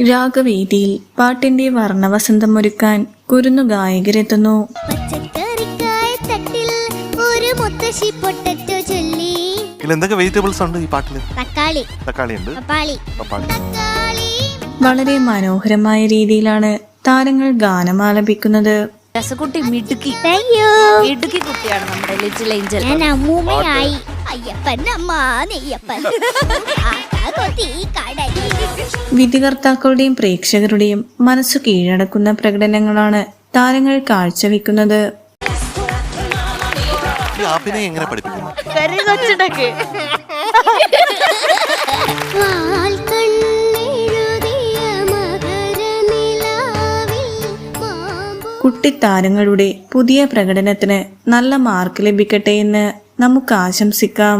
രാഗവേദിയിൽ പാട്ടിന്റെ വർണവസന്തം ഒരുക്കാൻ കുരുന്നു ഗായകരെത്തുന്നു. എന്തൊക്കെ വെജിറ്റബിൾസ് ഉണ്ട് ഈ തക്കാളി. തക്കാളി ഉണ്ട്. പപ്പാളി. പപ്പാളി. വളരെ മനോഹരമായ രീതിയിലാണ് താരങ്ങൾ ഗാനം ആലപിക്കുന്നത് രസക്കുട്ടി മിടുക്കി. കുട്ടിയാണ് നമ്മുടെ ലിറ്റിൽ ഏഞ്ചൽ. ഞാൻ അമ്മൂമ്മയായി. അയ്യപ്പൻ അമ്മ നെയ്യപ്പൻ ആക്കാ കൊത്തി കടലിൽ വിധികർത്താക്കളുടെയും പ്രേക്ഷകരുടെയും മനസ്സു കീഴടക്കുന്ന പ്രകടനങ്ങളാണ് താരങ്ങൾ കാഴ്ചവെക്കുന്നത്. എങ്ങനെ കുട്ടിത്താരങ്ങളുടെ പുതിയ പ്രകടനത്തിന് നല്ല മാർക്ക് ലഭിക്കട്ടെ എന്ന് നമുക്ക് ആശംസിക്കാം.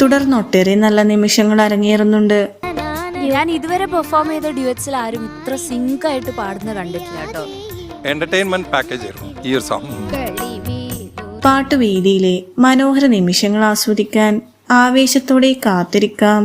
തുടർന്നൊട്ടേറെ തുടർന്ന് ഒട്ടേറെ നല്ല നിമിഷങ്ങൾ അരങ്ങേറുന്നുണ്ട്. ഞാൻ ഇതുവരെ പെർഫോം ചെയ്ത ഡ്യുവറ്റ്സിൽ ആരും ഇത്ര സിങ്ക് ആയിട്ട് പാടുന്ന കണ്ടിട്ടില്ല കേട്ടോ. എന്റർടൈൻമെന്റ് പാക്കേജ് ഈ ഒരു സോങ് പാട്ടുവേദിയിലെ മനോഹര നിമിഷങ്ങൾ ആസ്വദിക്കാൻ ആവേശത്തോടെ കാത്തിരിക്കാം.